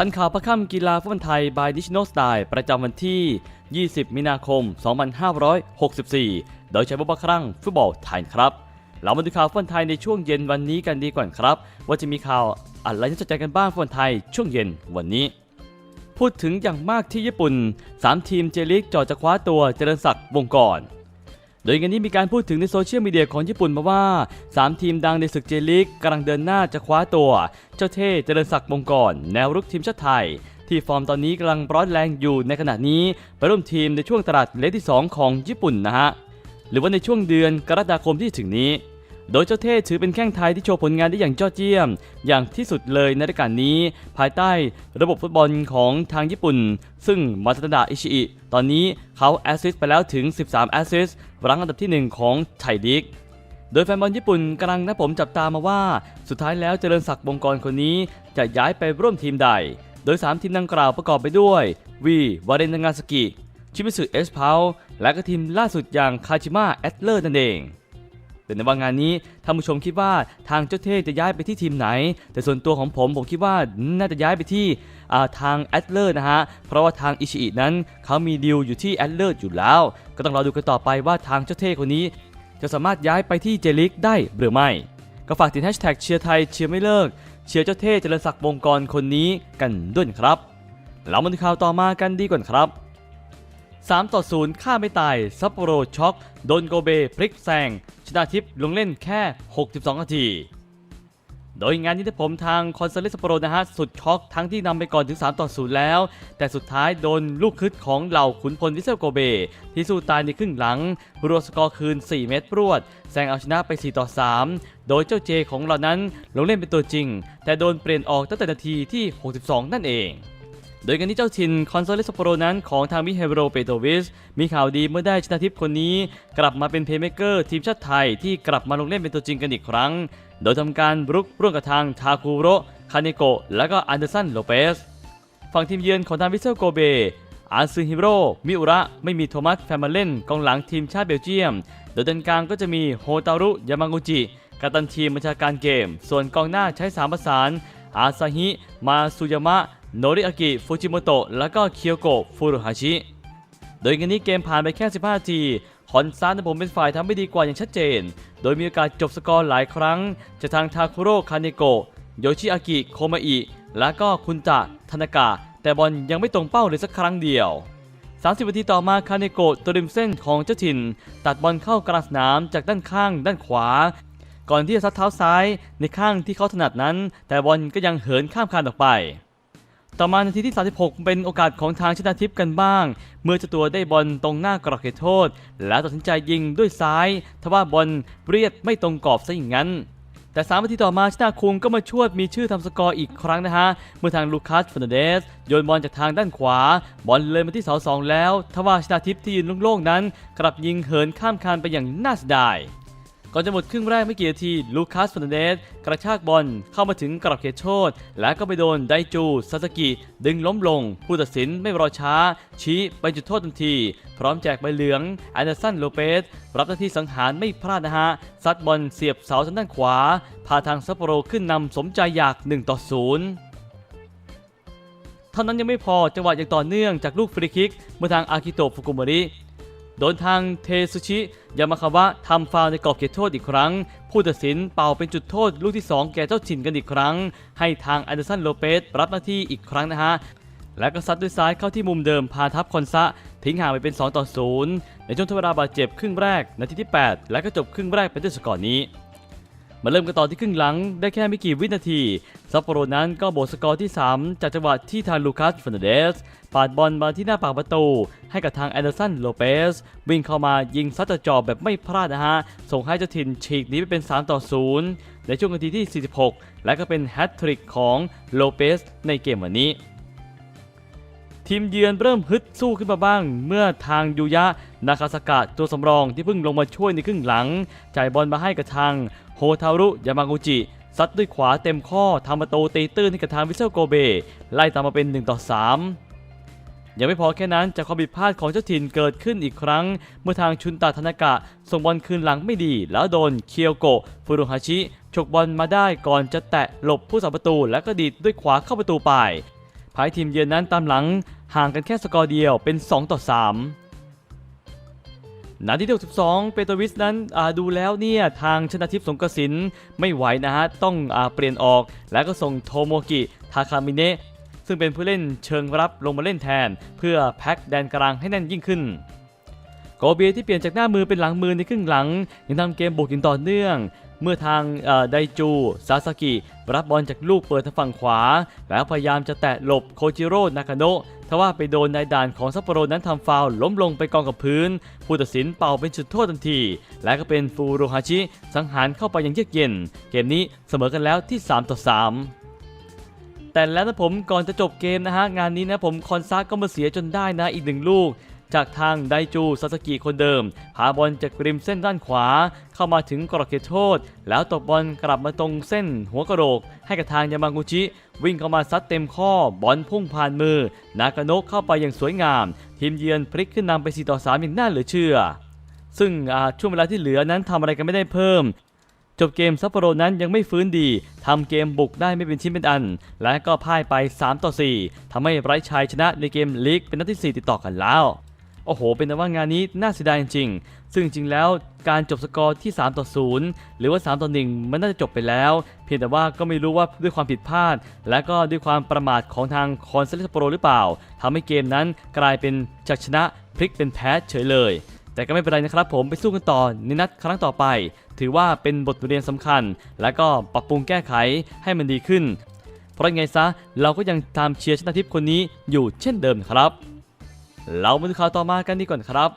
ทันข่าวประค่ำกีฬาฟุตบอลไทย by National Style ประจำวันที่ 20 มีนาคม 2564 โดยใช้บุบครั้งฟุตบอลไทยครับ เรามาดูข่าวฟุตบอลไทยในช่วงเย็นวันนี้กันดีก่อนครับ ว่าจะมีข่าวอะไรน่าสนใจกันบ้างฟุตบอลไทยช่วงเย็นวันนี้ พูดถึงอย่างมากที่ญี่ปุ่น 3 ทีมเจลิกจอจะคว้าตัวเจริญศักดิ์วงกร โดยงานนี้มีการพูดถึงในโซเชียลมีเดียของญี่ปุ่นมาว่า 3 ทีมดังในศึกเจลิกกำลังเดินหน้าจะคว้าตัว เจ้าเท่เจริญศักดิ์มงกรแนวรุกทีมชาติไทย ที่ฟอร์มตอนนี้กำลังร้อนแรงอยู่ในขณะนี้ไปร่วมทีมในช่วงตลาดเลทที่ 2 ของญี่ปุ่นนะฮะหรือว่าในช่วงเดือนกรกฎาคมที่ถึงนี้ โดยเจ้าเท่ถือเป็นแข้งไทยที่โชว์ผลงานได้อย่างยอดเยี่ยม อย่างที่สุดเลยในรายการนี้ ภายใต้ระบบฟุตบอลของทางญี่ปุ่น ซึ่งมาตดะอิชิอิตอนนี้เขาแอสซิสต์ไปแล้วถึง 13 แอสซิสต์รั้งอันดับที่ 1 ของไทยลีกโดยแฟนบอลญี่ปุ่นกำลังนะผมจับตามาว่า สุดท้ายแล้วเจริญศักดิ์วงกรคนนี้จะย้ายไปร่วมทีมใด โดย 3 ทีมดังกล่าวประกอบไปด้วย วีวาเรนนางาสกิ ชิมิสึเอสพาวและก็ทีมล่าสุดอย่างคาชิมะแอตเลอร์นั่นเอง แต่ในว่างานนี้ท่านผู้ชมคิดว่าทางเจ้าเท่จะย้ายไปที่ทีมไหน แต่ส่วนตัวของผมผมคิดว่าน่าจะย้ายไปที่ทางแอตเลอร์นะฮะ เพราะว่าทางอิชิอินั้นเขามีดีลอยู่ที่แอตเลอร์อยู่แล้ว ก็ต้องรอดูกันต่อไปว่าทางเจ้าเท่คนนี้ จะสามารถย้ายไปที่เจลิกได้หรือไม่ ก็ฝากติดแฮชแท็กเชียร์ไทยเชียร์ไม่เลิกเชียร์เจ้าเท่เจริญศักดิ์วงกรคนนี้กันด้วยครับเรามาดูข่าวต่อมากันดีกว่าครับ3ต่อ0ฆ่าไม่ตายซัปโปโรช็อกโดนโกเบพลิกแซง ชนาทิพย์ลงเล่นแค่ 62 นาที โดยงานนี้ที่ผมทางคอนเซเลสซัปโปโรนะฮะ สุดช็อกทั้งที่นำไปก่อนถึง 3 ต่อ 0 แล้ว แต่สุดท้ายโดนลูกคึดของเหล่าขุนพลวิเซลโกเบ ที่สู้ตายในครึ่งหลังรัวสกอร์คืน 4 เมตรรวดแซงเอาชนะไป 4 ต่อ 3 โดยเจ้าเจของเรานั้นลงเล่นเป็นตัวจริง แต่โดนเปลี่ยนออกตั้งแต่นาทีที่ 62 นั่นเอง ดยกันที่เจ้าถิ่นคอนโซเลสโปโรนั้นของทางมิเฮโรเปโตวิสมีข่าวดีเมื่อได้ชนะทิพย์คนนี้ กลับมาเป็นเพย์เมเกอร์ทีมชาติไทยที่กลับมาลงเล่นเป็นตัวจริงกันอีกครั้ง โดยทำการรุกร่วมกับทางทาคูโรคาเนโกะและก็อันเดอร์สันโลเปสฝั่งทีมเยือนของทางวิเซลโกเบอาซึฮิโร่มิอุระ ไม่มีโทมัสแฟมมาเล่นกองหลังทีมชาติเบลเยียม โดยด้านกลางก็จะมีโฮตารุ ยามากุจิกัปตันทีมบัญชาการเกม ส่วนกองหน้าใช้สามประสาน อาซาฮิ มาซุยามะ โนริอากิฟูจิโมโตะและก็เคียวโกะฟูรุฮาชิ โดยงานนี้เกมผ่านไปแค่ 15 นาทีคอนซานในผมเป็นฝ่ายทำไม่ดีกว่าอย่างชัดเจน โดยมีโอกาสจบสกอร์หลายครั้ง จากทางทาคุโร่คาเนโกะโยชิอากิโคมาอิ และก็คุนตะทานากะ แต่บอลยังไม่ตรงเป้าเลยสักครั้งเดียว 30 นาทีต่อมาคาเนโกะตัวริมเส้นของเจ้าถิ่น ตัดบอลเข้ากลางสนามจากด้านข้าง ด้านขวา ก่อนที่จะซัดเท้าซ้ายในข้างที่เขาถนัดนั้น แต่บอลก็ยังเหินข้ามคานออกไป ต่อมานาทีที่ 36 เป็นโอกาสของทางชนาทิพย์กันบ้าง เมื่อเจ้าตัวได้บอลตรงหน้ากรอบเขตโทษ แล้วตัดสินใจยิงด้วยซ้าย ทว่าบอลเรียดไม่ตรงกรอบซะอย่างนั้น แต่3นาทีต่อมาชนาคุงก็มาช่วยมีชื่อทำสกอร์อีกครั้งนะฮะ เมื่อทางลูคัสเฟอร์นันเดส โยนบอลจากทางด้านขวา บอลเลยมาที่เสาสองแล้ว ทว่าชนาทิพย์ที่ยืนโล่งๆนั้น กลับยิงเหินข้ามคานไปอย่างน่าเสียดาย ก่อนจะหมดครึ่งแรกไม่กี่นาทีลูคัสฟอนเดสกระชากบอลเข้ามาถึงกรอบเขตโทษและก็ไปโดนไดจูซาสกิ ดึงล้มลง ผู้ตัดสินไม่รอช้า ชี้ไปจุดโทษทันที พร้อมแจกใบเหลืองแอนเดอร์สันโลเปสรับหน้าที่สังหารไม่พลาดนะฮะซัดบอลเสียบเสาทางด้านขวา พาทางซัปโปโรขึ้นนำสมใจอยาก1ต่อ0เท่านั้นยังไม่พอจังหวะอย่างต่อเนื่องจากลูกฟรีคิกเมื่อทางอากิโตะฟุกุมริ โดนทางเทซุชิ ยามาคาวะทำฟาวในกรอบเขตโทษอีกครั้ง ผู้ตัดสินเป่าเป็นจุดโทษลูกที่ 2 แก่เจ้าถิ่นกันอีกครั้ง ให้ทางอันเดอร์สันโลเปสรับหน้าที่อีกครั้งนะฮะและก็ซัดด้วยซ้ายเข้าที่มุมเดิมพาทับคอนซะ ทิ้งห่างไปเป็น 2 ต่อ 0 ในช่วงทเวลาบาดเจ็บครึ่งแรก นาทีที่ 8 และก็จบครึ่งแรกเป็นด้วยสกอร์นี้ มาเริ่มกันต่อที่ครึ่งหลังได้แค่ไม่กี่วินาที ซัปโปโรนั้นก็โบสกอร์ที่ 3 จากจังหวะที่ทางลูคัสเฟอร์นันเดสปาดบอลมาที่หน้าปากประตู ให้กับทางแอนเดอร์สันโลเปสวิ่งเข้ามายิงซัดจ่อแบบไม่พลาดนะฮะ ส่งให้เจ้าถิ่นฉีกหนีไปเป็น 3 ต่อ 0 ในช่วงนาทีที่ 46 และก็เป็นแฮตทริกของโลเปสในเกมวันนี้ทีมเยือนเริ่มฮึดสู้ขึ้นมาบ้าง เมื่อทางยูยะ นาคาสกะตัวสำรองที่เพิ่งลงมาช่วยในครึ่งหลัง จ่ายบอลมาให้กับทาง โฮทารุยามากุจิซัดด้วยขวาเต็มข้อทำประตูตีตื้นให้กับทางวิเซลโกเบ ไล่ตามมาเป็น1ต่อ3ยังไม่พอแค่นั้นจากความผิดพลาดของเจ้าถิ่นเกิดขึ้นอีกครั้ง เมื่อทางชุนตาธนากะ ส่งบอลคืนหลังไม่ดี แล้วโดนเคียวโกะฟูรุฮาชิฉกบอลมาได้ก่อนจะแตะหลบผู้สาประตู และก็ดีดด้วยขวาเข้าประตูไปพายทีมเยือนนั้นตามหลังห่างกันแค่สกอร์เดียวเป็น 2 ต่อ 3 นาทีที่62เปโตรวิสนั้นดูแล้วเนี่ยทางชนะทิพย์สงกสินไม่ไหวนะฮะต้องอเปลี่ยนออก แล้วก็ส่งโทโมกิทาคามิเนะซึ่งเป็นผู้เล่นเชิงรับลงมาเล่นแทน เพื่อแพ็คแดนกลางให้แน่นยิ่งขึ้นโกเบียที่เปลี่ยนจากหน้ามือเป็นหลังมือในครึ่งหลังยังทำเกมบุกอย่างต่อเนื่อง เมื่อทางไดจูซาสกิรับบอลจากลูกเปิดทางฝั่งขวา แล้วพยายามจะแตะหลบโคจิโร่นากาโนะทว่าไปโดนนายด่านของซัปโปโรนั้นทำฟาวล์ล้มลงไปกองกับพื้น ผู้ตัดสินเป่าเป็นจุดโทษทันที และก็เป็นฟูโรฮาชิสังหารเข้าไปอย่างเยือกเย็น เกมนี้เสมอกันแล้วที่ 3 ต่อ 3แต่แล้วนะผมก่อนจะจบเกมนะฮะ งานนี้นะผมคอนซาก็มาเสียจนได้นะอีกหนึ่งลูก จากทางไดจูซาสกิคนเดิม พาบอลจากริมเส้นด้านขวา เข้ามาถึงกรอบเขตโทษ แล้วตบบอลกลับมาตรงเส้นหัวกระโหลก ให้กับทางยามากุชิวิ่งเข้ามาซัดเต็มข้อบอลพุ่งผ่านมือ นากาโนะเข้าไปอย่างสวยงาม ทีมเยือนพลิกขึ้นนำไป 4 ต่อ 3 อย่างน่าเหลือเชื่อ ซึ่งช่วงเวลาที่เหลือนั้นทำอะไรกันไม่ได้เพิ่มจบเกมซัปโปโรนั้นยังไม่ฟื้นดีทำเกมบุกได้ไม่เป็นชิ้นเป็นอัน และก็พ่ายไป 3 ต่อ 4ทำให้ไร้ชัยชนะในเกมลีกเป็นนัดที่ 4 ติดต่อกันแล้ว โอ้โห เป็นแต่ว่างานนี้น่าเสียดายจริงๆ ซึ่งจริงแล้วการจบสกอร์ที่ 3 ต่อ 0 หรือว่า 3 ต่อ 1 มันน่าจะจบไปแล้ว เพียงแต่ว่าก็ไม่รู้ว่าด้วยความผิดพลาด และก็ด้วยความประมาทของทางคอนเซเลสโปรหรือเปล่าทำให้เกมนั้นกลายเป็นจากชนะพลิกเป็นแพ้เฉยเลย แต่ก็ไม่เป็นไรนะครับผมไปสู้กันต่อในนัดครั้งต่อไป ถือว่าเป็นบทเรียนสำคัญ และก็ปรับปรุงแก้ไขให้มันดีขึ้น เพราะไงซะเราก็ยังตามเชียร์ชนะทิพย์คนนี้อยู่เช่นเดิมครับ เรามาดูข่าวต่อมากันดีก่อนครับ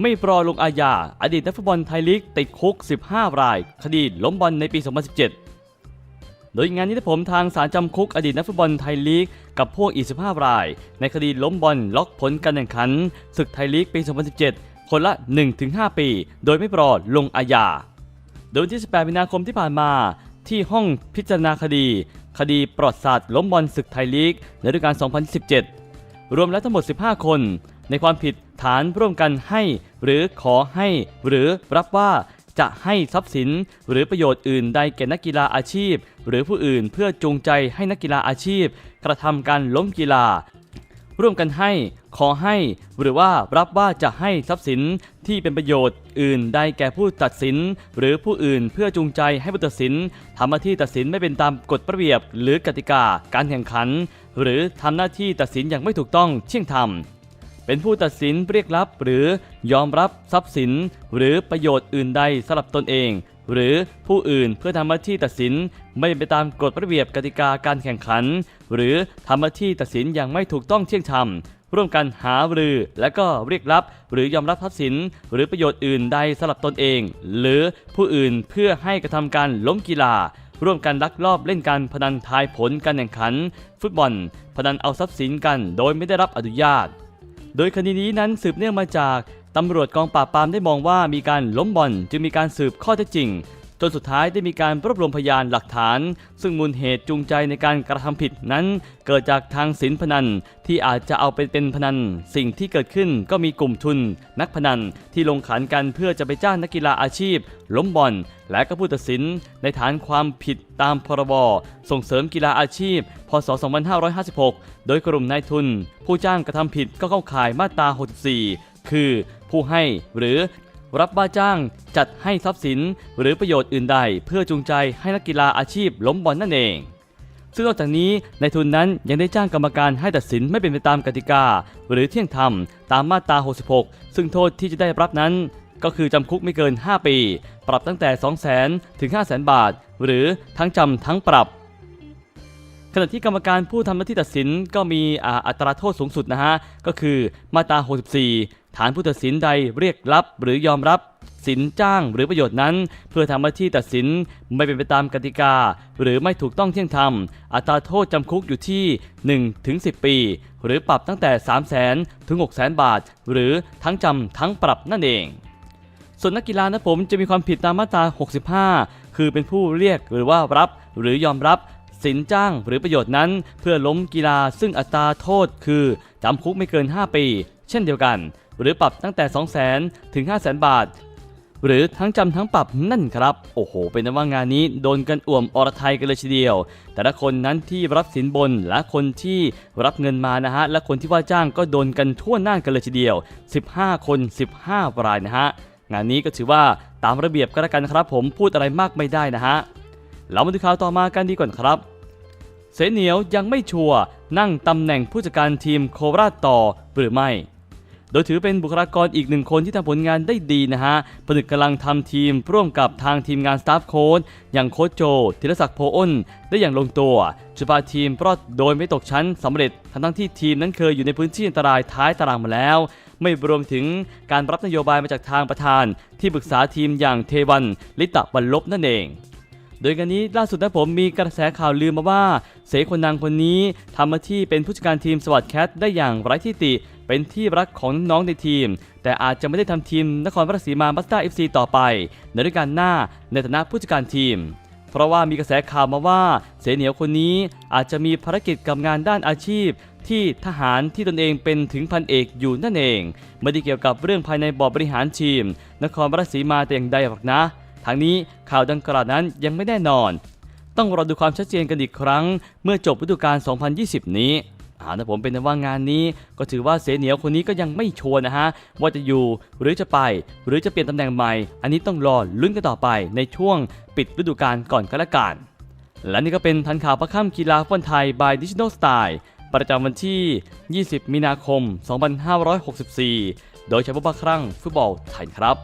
ไม่ปลอลงอาญาอดีตนักฟุตบอลไทยลีกติดคุก 15 ราย คดีล้มบอลในปี 2017 โดยงานนี้ผมทางศาลจำคุกอดีตนักฟุตบอลไทยลีกกับพวกอีก15 ราย ในคดีล้มบอลล็อกผลการแข่งขันศึกไทยลีกปี 2017 คนละ 1-5 ปี โดยไม่ปลอลงอาญาโดยวันที่ 18 มีนาคมที่ผ่านมาที่ห้องพิจารณาคดี คดีปลอดศาสตร์ล้มบอลศึกไทยลีกในฤดูกาล2017 รวมแล้วทั้งหมด 15 คน ในความผิดฐานร่วมกันให้ หรือขอให้ หรือรับว่าจะให้ทรัพย์สินหรือประโยชน์อื่นใดแก่นักกีฬาอาชีพ หรือผู้อื่นเพื่อจูงใจให้นักกีฬาอาชีพ กระทำการล้มกีฬา ร่วมกันให้ ขอให้ หรือว่ารับว่าจะให้ทรัพย์สินที่เป็นประโยชน์อื่นใดแก่ผู้ตัดสิน หรือผู้อื่นเพื่อจูงใจให้ผู้ตัดสินทำหน้าที่ตัดสินไม่เป็นตามกฎระเบียบ หรือกติกาการแข่งขัน หรือทำหน้าที่ตัดสินอย่างไม่ถูกต้องเที่ยงธรรมเป็นผู้ตัดสินเรียกรับหรือยอมรับทรัพย์สิน หรือประโยชน์อื่นใดสำหรับตนเอง หรือผู้อื่นเพื่อทำหน้าที่ตัดสินไม่ไปตามกฎระเบียบกติกาการแข่งขัน หรือทำหน้าที่ตัดสินอย่างไม่ถูกต้องเที่ยงธรรมร่วมกันหารือ และก็เรียกรับ หรือยอมรับทรัพย์สิน หรือประโยชน์อื่นใดสำหรับตนเอง หรือผู้อื่นเพื่อให้กระทำการล้มกีฬา ร่วมกันลักลอบเล่นการพนันทายผลการแข่งขัน ฟุตบอล พนันเอาทรัพย์สินกัน โดยไม่ได้รับอนุญาต โดยคดีนี้นั้นสืบเนื่องมาจาก ตำรวจกองปราบปรามได้มองว่ามีการล้มบอลจึงมีการสืบข้อเท็จจริง จนสุดท้ายได้มีการรวบรวมพยานหลักฐาน ซึ่งมูลเหตุจูงใจในการกระทำผิดนั้น เกิดจากทางสินพนันที่อาจจะเอาไปเป็นพนัน สิ่งที่เกิดขึ้นก็มีกลุ่มทุน นักพนันที่ลงขันกันเพื่อจะไปจ้างนักกีฬาอาชีพ ล้มบอลและก็ผู้ตัดสินในฐานความผิดตามพรบส่งเสริมกีฬาอาชีพ พศ 2556 โดยกลุ่มนายทุน ผู้จ้างกระทำผิดก็เข้าข่ายมาตรา 64 คือ ผู้ให้หรือรับว่าจ้างจัดให้ทรัพย์สินหรือประโยชน์อื่นใด เพื่อจูงใจให้นักกีฬาอาชีพล้มบอลนั่นเอง ซึ่งนอกจากนี้ในทุนนั้นยังได้จ้างกรรมการให้ตัดสินไม่เป็นไปตามกติกา หรือเที่ยงธรรมตามมาตรา 66 ซึ่งโทษที่จะได้รับนั้น ก็คือจำคุกไม่เกิน 5 ปี ปรับตั้งแต่ 200,000 ถึง 500,000 บาท หรือทั้งจำทั้งปรับ ขณะที่กรรมการผู้ทำหน้าที่ตัดสินก็มีอ,อัตราโทษสูงสุดนะฮะก็คือมาตรา 64 ฐานผู้ตัดสินใดเรียกรับหรือยอมรับสินจ้างหรือประโยชน์นั้น เพื่อทำหน้าที่ตัดสินไม่เป็นไปตามกติกา หรือไม่ถูกต้องเที่ยงธรรม อัตราโทษจำคุกอยู่ที่1ถึง10 ปี หรือปรับตั้งแต่ 3 0 0 0 0 0ถึง6 0 0 0 0บาท หรือทั้งจำทั้งปรับนั่นเอง ส่วนนักกีฬานะผมจะมีความผิดตามมาตรา 65 คือเป็นผู้เรียกหรือว่ารับหรือยอมรับ สินจ้างหรือประโยชน์นั้น เพื่อล้มกีฬาซึ่งอัตราโทษคือ จำคุกไม่เกิน 5 ปี เช่นเดียวกัน หรือปรับตั้งแต่ 200,000 ถึง 500,000บาท หรือทั้งจำทั้งปรับนั่นครับ โอ้โห เป็นนั้นว่างานนี้โดนกันอ่วมอรไทยกันเลยทีเดียว แต่ละคนนั้นที่รับสินบนและคนที่รับเงินมานะฮะ และคนที่ว่าจ้างก็โดนกันทั่วหน้ากันเลยทีเดียว 15 คน 15 รายนะฮะ งานนี้ก็ถือว่าตามระเบียบก็แล้วกันครับ ผมพูดอะไรมากไม่ได้นะฮะเรามาดูข่าวต่อมากันดีก่อนครับ เสเหนียวยังไม่ชัวร์นั่งตำแหน่งผู้จัดการทีมโคราชต่อหรือไม่ โดยถือเป็นบุคลากรอีกหนึ่งคนที่ทำผลงานได้ดีนะฮะผนึกกำลังทำทีมร่วมกับทางทีมงานสตาฟโค้ชอย่างโค้ชโจธีรศักดิ์โพอ้น ได้อย่างลงตัวจุดพาทีมรอดโดยไม่ตกชั้นสำเร็จทั้งทั้งที่ทีมนั้นเคยอยู่ในพื้นที่อันตรายท้ายตารางมาแล้ว ไม่รวมถึงการรับนโยบายมาจากทางประธาน ที่ปรึกษาทีมอย่างเทวันลิตะบรรลบนั่นเอง โดยกันนี้ล่าสุดนะผมมีกระแสข่าวลือมาว่า เสคนนางคนนี้ทำหน้าที่เป็นผู้จัดการทีมสวัสดแคทได้อย่างไร้ที่ติ เป็นที่รักของน้องในทีม แต่อาจจะไม่ได้ทำทีมนครราชสีมาบัสต้าเอฟซีต่อไป ในฤดูกาลหน้าในฐานะผู้จัดการทีมเพราะว่ามีกระแสข่าวมาว่าเสเหนียวคนนี้อาจจะมีภารกิจกับงานด้านอาชีพ ที่ทหารที่ตนเองเป็นถึงพันเอกอยู่นั่นเอง ไม่ได้เกี่ยวกับเรื่องภายในบอร์ดบริหารทีม นครราชสีมาแต่อย่างใดหรอกนะ ทางนี้ข่าวดังกล่าวนั้นยังไม่แน่นอน ต้องรอดูความชัดเจนกันอีกครั้ง เมื่อจบฤดูกาล 2020 นี้อ่าผมเป็นว่างานนี้ ก็ถือว่าเสเหนียวคนนี้ก็ยังไม่ชัวร์นะฮะ ว่าจะอยู่หรือจะไป หรือจะเปลี่ยนตำแหน่งใหม่ อันนี้ต้องรอลุ้นกันต่อไปในช่วงปิดฤดูกาลก่อนก็แล้วกันและนี่ก็เป็นทันข่าวประค่ำกีฬาฟุตบอลไทย by Digital Style ประจำวันที่ 20 มีนาคม 2564 โดยเฉพาะครั้งฟุตบอลไทยครับ